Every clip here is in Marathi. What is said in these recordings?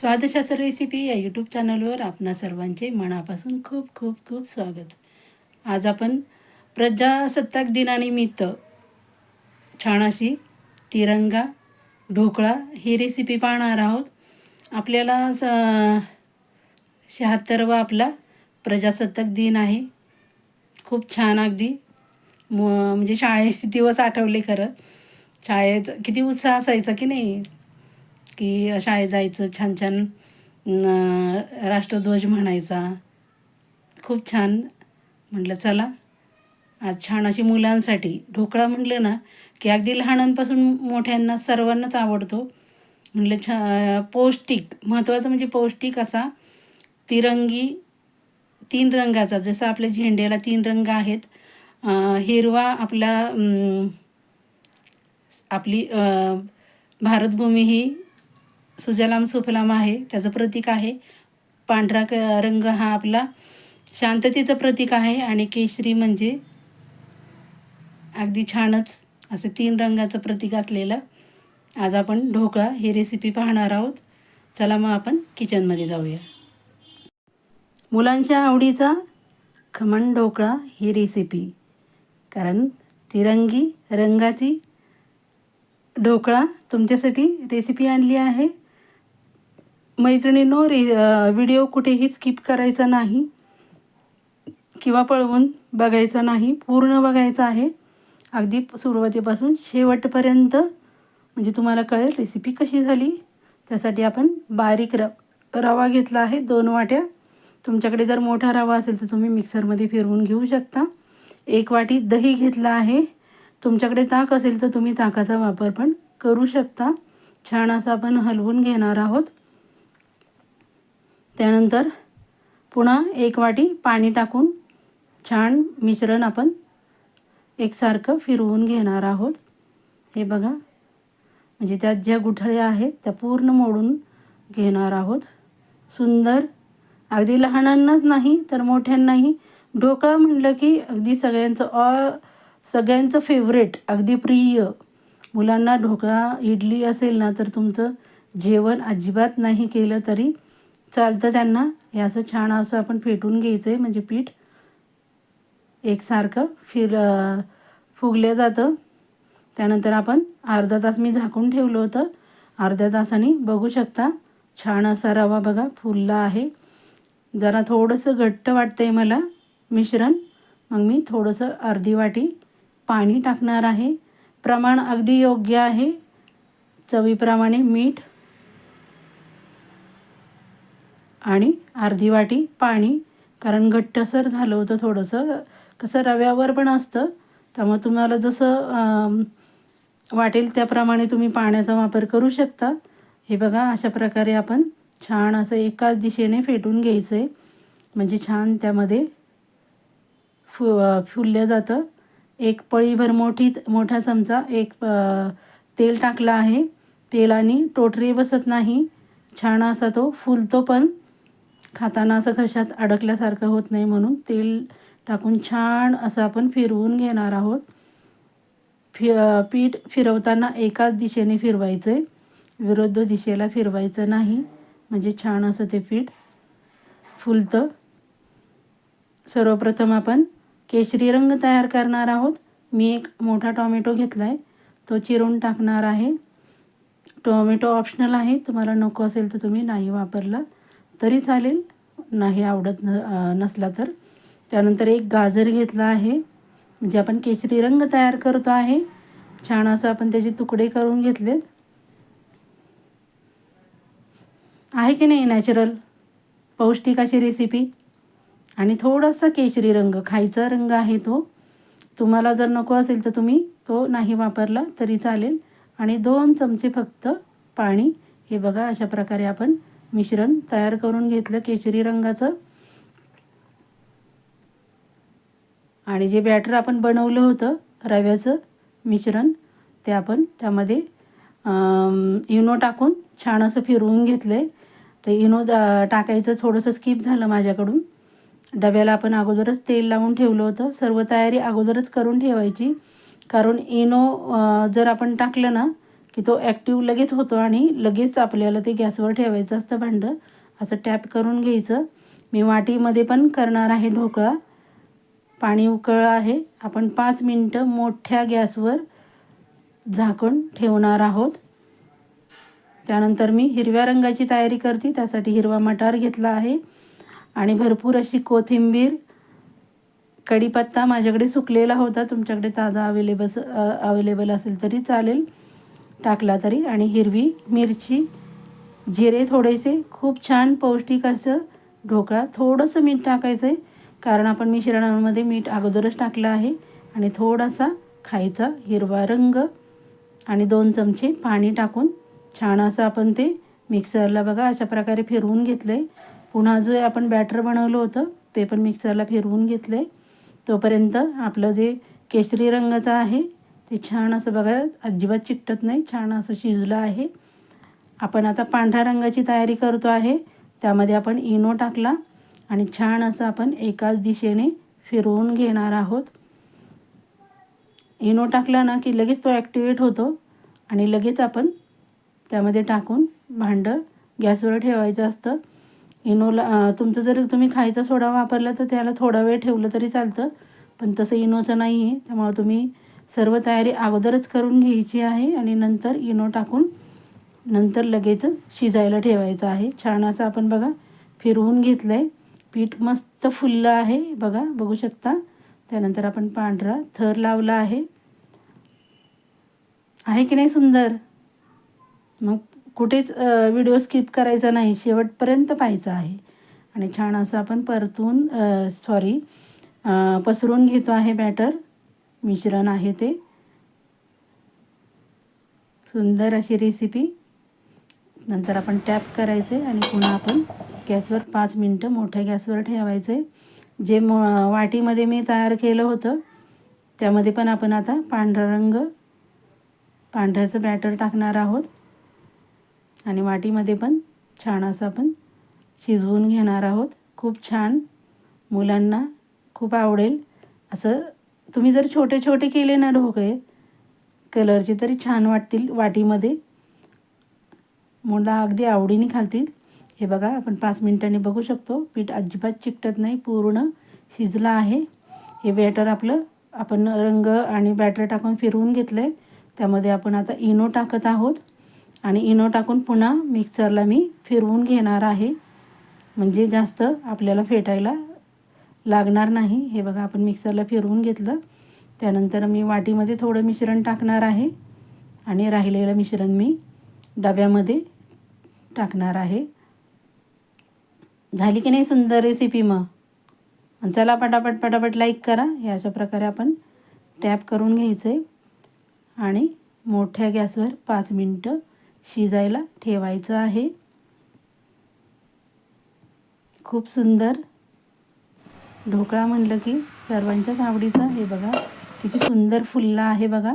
स्वादशास्त्र रेसिपी या यूट्यूब चॅनलवर आपणा सर्वांचे मनापासून खूप खूप खूप स्वागत. आज आपण प्रजासत्ताक दिनानिमित्त छान अशी तिरंगा ढोकळा ही रेसिपी पाहणार आहोत. आपल्याला स- शहात्तरवा आपला प्रजासत्ताक दिन आहे. खूप छान अगदी. म म्हणजे शाळेचे दिवस आठवले खरं. शाळेत किती उत्साह असायचा की नाही? की शाळेत जायचं छान छान राष्ट्रध्वज म्हणायचा. खूप छान. म्हटलं चला आज छान अशी मुलांसाठी. ढोकळा म्हटलं ना की अगदी लहानांपासून मोठ्यांना सर्वांनाच आवडतो. म्हटलं छा पौष्टिक महत्त्वाचं म्हणजे पौष्टिक असा तिरंगी तीन रंगाचा जसं आपल्या झेंड्याला तीन रंग आहेत. हिरवा आपला आपली भारतभूमी ही सुजलाम सुफलाम आहे त्याचं प्रतीक आहे. पांढरा क रंग हा आपला शांततेचं प्रतीक आहे आणि केशरी म्हणजे अगदी छानच असं तीन रंगाचं प्रतीक असलेलं. आज आपण ढोकळा ही रेसिपी पाहणार आहोत. चला मग आपण किचनमध्ये जाऊया. मुलांच्या आवडीचा खमण ढोकळा ही रेसिपी कारण तिरंगी रंगाची ढोकळा तुमच्यासाठी रेसिपी आणली आहे. मैत्रिणींनो रे व्हिडिओ कुठेही स्किप करायचा नाही किंवा पळवून बघायचा नाही पूर्ण बघायचा आहे. अगदी सुरुवातीपासून शेवटपर्यंत म्हणजे तुम्हाला कळेल रेसिपी कशी झाली त्यासाठी आपण बारीक र रवा घेतला आहे दोन वाट्या. तुमच्याकडे जर मोठा रवा असेल तर तुम्ही मिक्सरमध्ये फिरवून घेऊ शकता. एक वाटी दही घेतला आहे. तुमच्याकडे ताक असेल तर तुम्ही ताकाचा वापर पण करू शकता. छान असं आपण हलवून घेणार आहोत. त्यानंतर पुन्हा एक वाटी पाणी टाकून छान मिश्रण आपण एकसारखं फिरवून घेणार आहोत. हे बघा. म्हणजे त्यात ज्या गुठळ्या आहेत त्या पूर्ण मोडून घेणार आहोत. सुंदर. अगदी लहानांनाच नाही तर मोठ्यांनाही. ढोकळा म्हटलं की अगदी सगळ्यांचं ऑ सगळ्यांचं फेवरेट अगदी प्रिय. मुलांना ढोकळा इडली असेल ना तर तुमचं जेवण अजिबात नाही केलं तरी चालतं त्यांना. हे असं छान असं आपण फेटून घ्यायचं आहे म्हणजे पीठ. एकसारखं फिर फुगलं जातं. त्यानंतर आपण अर्धा तास मी झाकून ठेवलं होतं. अर्ध्या तासाने बघू शकता छान असा रवा बघा फुलला आहे. जरा थोडंसं घट्ट वाटतं आहे मला मिश्रण. मग मी थोडंसं अर्धी वाटी पाणी टाकणार आहे. प्रमाण अगदी योग्य आहे. चवीप्रमाणे मीठ आणि अर्धी वाटी पाणी कारण घट्टसर झालं होतं थोडंसं. कसं रव्यावर पण असतं त्यामुळे तुम्हाला जसं वाटेल त्याप्रमाणे तुम्ही पाण्याचा वापर करू शकता. हे बघा अशा प्रकारे आपण छान असं एकाच दिशेने फेटून घ्यायचं आहे म्हणजे छान त्यामध्ये फु फुललं जातं. एक पळीभर मोठी मोठा चमचा एक तेल टाकलं आहे. तेलाने टोटरी बसत नाही. छान असा तो फुलतो पण. खाताना असं घशात अडकल्यासारखं होत नाही म्हणून तेल टाकून छान असं आपण फिरवून घेणार आहोत. फि पीठ फिरवताना एकाच दिशेने फिरवायचं आहे विरुद्ध दिशेला फिरवायचं नाही. म्हणजे छान असं ते पीठ फुलतं. सर्वप्रथम आपण केशरी रंग तयार करणार आहोत. मी एक मोठा टॉमॅटो घेतला आहे तो चिरून टाकणार आहे. टोमॅटो ऑप्शनल आहे. तुम्हाला नको असेल तर तुम्ही नाही वापरला. तरी चालेल. नाही आवडत न नसला तर. त्यानंतर एक गाजर घेतला आहे म्हणजे आपण केशरी रंग तयार करतो आहे. छान असं आपण त्याचे तुकडे करून घेतलेत. आहे की नाही नॅचरल पौष्टिक अशी रेसिपी आणि थोडासा केशरी रंग खायचा रंग आहे तो. तुम्हाला जर नको असेल तर तुम्ही तो नाही वापरला तरी चालेल. आणि दोन चमचे फक्त पाणी. हे बघा अशा प्रकारे आपण मिश्रण तयार करून घेतलं केशरी रंगाचं. आणि जे बॅटर आपण बनवलं होतं रव्याचं मिश्रण ते आपण त्यामध्ये इनो टाकून छान असं फिरवून घेतलं आहे ते इनो टाकायचं थोडंसं स्किप झालं माझ्याकडून. डब्याला आपण अगोदरच तेल लावून ठेवलं होतं. सर्व तयारी अगोदरच करून ठेवायची. कारण इनो जर आपण टाकलं ना की तो ॲक्टिव्ह लगेच होतो आणि लगेच आपल्याला ते गॅसवर ठेवायचं असतं भांडं. असं टॅप करून घ्यायचं. मी वाटीमध्ये पण करणार आहे ढोकळा. पाणी उकळं आहे. आपण पाच मिनटं मोठ्या गॅसवर झाकून ठेवणार आहोत. त्यानंतर मी हिरव्या रंगाची तयारी करते. त्यासाठी हिरवा मटार घेतला आहे. आणि भरपूर अशी कोथिंबीर कढीपत्ता माझ्याकडे सुकलेला होता. तुमच्याकडे ताजा अवेलेबल अवेलेबल असेल तरी चालेल. टाकला तरी आणि हिरवी मिरची जिरे थोडेसे खूप छान पौष्टिक असं ढोकळा थोडंसं मीठ टाकायचं आहे कारण आपण मिश्रणामध्ये मीठ अगोदरच टाकलं आहे आणि थोडासा खायचा हिरवा रंग आणि दोन चमचे पाणी टाकून छान असं आपण ते मिक्सरला बघा अशा प्रकारे फिरवून घेतलं आहे पुन्हा जे आपण बॅटर बनवलं होतं ते पण मिक्सरला फिरवून घेतलं आहे तोपर्यंत आपलं जे केशरी रंगाचं आहे ते छान असं बघा अजिबात चिकटत नाही छान असं शिजलं आहे. आपण आता पांढऱ्या रंगाची तयारी करतो आहे. त्यामध्ये आपण इनो टाकला आणि छान असं आपण एकाच दिशेने फिरवून घेणार आहोत. इनो टाकला ना की लगेच तो ॲक्टिवेट होतो आणि लगेच आपण त्यामध्ये टाकून भांडं गॅसवर ठेवायचं असतं. इनोला तुमचं जर तुम्ही खायचा सोडा वापरला तर त्याला थोडा वेळ ठेवलं तरी चालतं पण तसं इनोचं नाही आहे त्यामुळं तुम्ही सर्व तयारी अगोदरच करून घ्यायची आहे आणि नंतर इनो टाकून नंतर लगेचच शिजायला ठेवायचं आहे. छान असं आपण बघा फिरवून घेतलं आहे पीठ मस्त फुललं आहे बघा बघू शकता. त्यानंतर आपण पांढरा थर लावला आहे. आहे की नाही सुंदर? मग कुठेच व्हिडिओ स्किप करायचा नाही शेवटपर्यंत पाहायचा आहे. आणि छान असं आपण परतून सॉरी पसरून घेतो आहे बॅटर. मिश्रण आहे ते. सुंदर अशी रेसिपी नंतर आपण टॅप करायचे आणि पुन्हा आपण गॅसवर पाच मिनटं मोठ्या गॅसवर ठेवायचे. जे मो वाटीमध्ये मी तयार केलं होतं त्यामध्ये पण आपण आता पांढरा रंग पांढऱ्याचं बॅटर टाकणार आहोत. आणि वाटीमध्ये पण छान असं आपण शिजवून घेणार आहोत. खूप छान मुलांना खूप आवडेल असं तुम्ही जर छोटे छोटे केले ना ढोकळे कलरचे तरी छान वाटतील वाटीमध्ये. मुलं अगदी आवडीने खालतील हे बघा आपण पाच मिनटांनी बघू शकतो. पीठ अजिबात चिकटत नाही पूर्ण शिजलं आहे. हे बॅटर आपलं आपण रंग आणि बॅटर टाकून फिरवून घेतलं आहे त्यामध्ये आपण आता इनो टाकत आहोत. आणि इनो टाकून पुन्हा मिक्सरला मी फिरवून घेणार आहे. म्हणजे जास्त आपल्याला फेटायला लागणार नाही. हे बघा आपण मिक्सरला फिरवून घेतलं. त्यानंतर मी वाटीमध्ये थोडं मिश्रण टाकणार आहे. आणि राहिलेलं मिश्रण मी डब्यामध्ये टाकणार आहे. झाली की नाही सुंदर रेसिपी मग? चला पटापट पटापट लाईक करा. हे अशा प्रकारे आपण टॅप करून घ्यायचं आहे आणि मोठ्या गॅसवर पाच मिनटं शिजायला ठेवायचं आहे. खूप सुंदर ढोकळा म्हटलं की सर्वांच्याच आवडीचा हे बघा. किती सुंदर फुलला आहे बघा.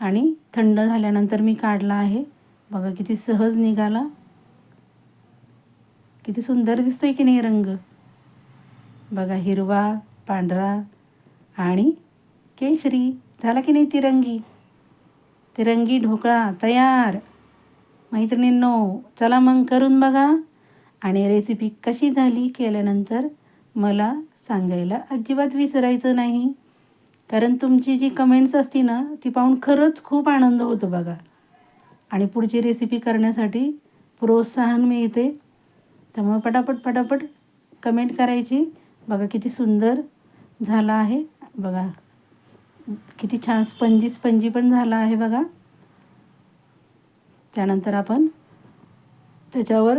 आणि थंड झाल्यानंतर मी काढला आहे. बघा किती सहज निघाला. किती सुंदर दिसतोय की नाही रंग. बघा हिरवा पांढरा आणि केशरी. झाला की नाही तिरंगी? तिरंगी ढोकळा तयार. मैत्रिणींनो चला मग करून बघा. आणि रेसिपी कशी झाली केल्यानंतर मला सांगायला अजिबात विसरायचं नाही. कारण तुमची जी कमेंट्स असती ना ती पाहून खरंच खूप आनंद होतो बघा. आणि पुढची रेसिपी करण्यासाठी प्रोत्साहन मिळते. त्यामुळे पटापट पटापट कमेंट करायची. बघा किती सुंदर झाला आहे. बघा. किती छान स्पंजी स्पंजी पण झाला आहे बघा. त्यानंतर आपण त्याच्यावर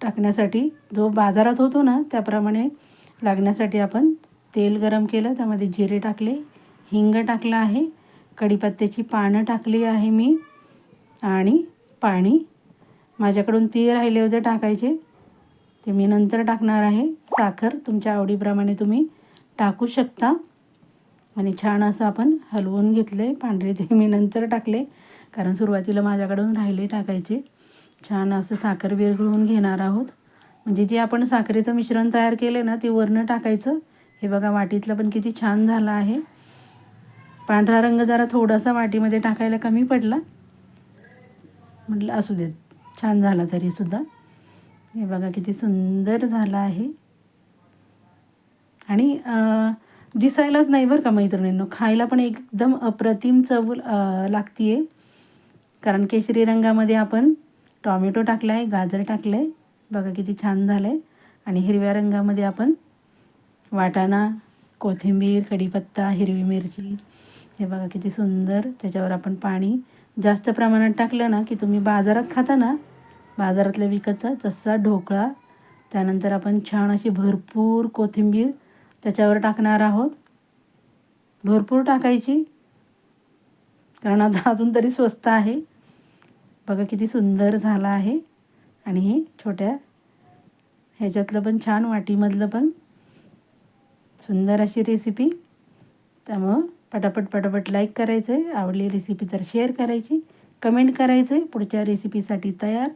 टाकण्यासाठी जो बाजारात होतो ना त्याप्रमाणे लागण्यासाठी आपण तेल गरम केलं त्यामध्ये जिरे टाकले हिंग टाकलं आहे कढीपत्त्याची पानं टाकली आहे मी आणि पाणी. माझ्याकडून ती राहिले होते टाकायचे. ते मी नंतर टाकणार आहे. साखर तुमच्या आवडीप्रमाणे तुम्ही टाकू शकता. आणि छान असं आपण हलवून घेतले. पांढरे ते मी नंतर टाकले कारण सुरुवातीला माझ्याकडून राहिले टाकायचे. छान असं साखर विरघळून घेणार आहोत. म्हणजे जे आपण साखरेचं मिश्रण तयार केलं ना ते वरनं टाकायचं. हे बघा वाटीतलं पण किती छान झालं आहे. पांढरा रंग जरा थोडासा वाटीमध्ये टाकायला कमी पडला. म्हटलं असू देत छान झाला तरीसुद्धा हे बघा किती सुंदर झालं आहे. आणि दिसायलाच नाही बरं का मैत्रिणींनो. खायला पण एकदम अप्रतिम चव लागते आहे कारण केशरी रंगामध्ये आपण टॉमॅटो टाकला आहे गाजर टाकलं आहे बघा किती छान झालं आहे आणि हिरव्या रंगामध्ये आपण वाटाणा कोथिंबीर कढीपत्ता हिरवी मिरची हे बघा किती सुंदर. त्याच्यावर आपण पाणी जास्त प्रमाणात टाकलं ना की तुम्ही बाजारात खाता ना बाजारातल्या विकतचा तसा ढोकळा त्यानंतर आपण छान अशी भरपूर कोथिंबीर त्याच्यावर टाकणार आहोत. भरपूर टाकायची कारण आता अजून तरी स्वस्त आहे. बघा किती सुंदर झाला आहे. आणि हे छोट्या ह्याच्यातलं पण छान वाटीमधलं पण सुंदर अशी रेसिपी त्यामुळं पटापट पटापट लाईक करायचं आहे आवडली रेसिपी तर शेअर करायची. कमेंट करायचं आहे पुढच्या रेसिपीसाठी तयार.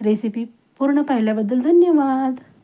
रेसिपी पूर्ण पाहिल्याबद्दल धन्यवाद.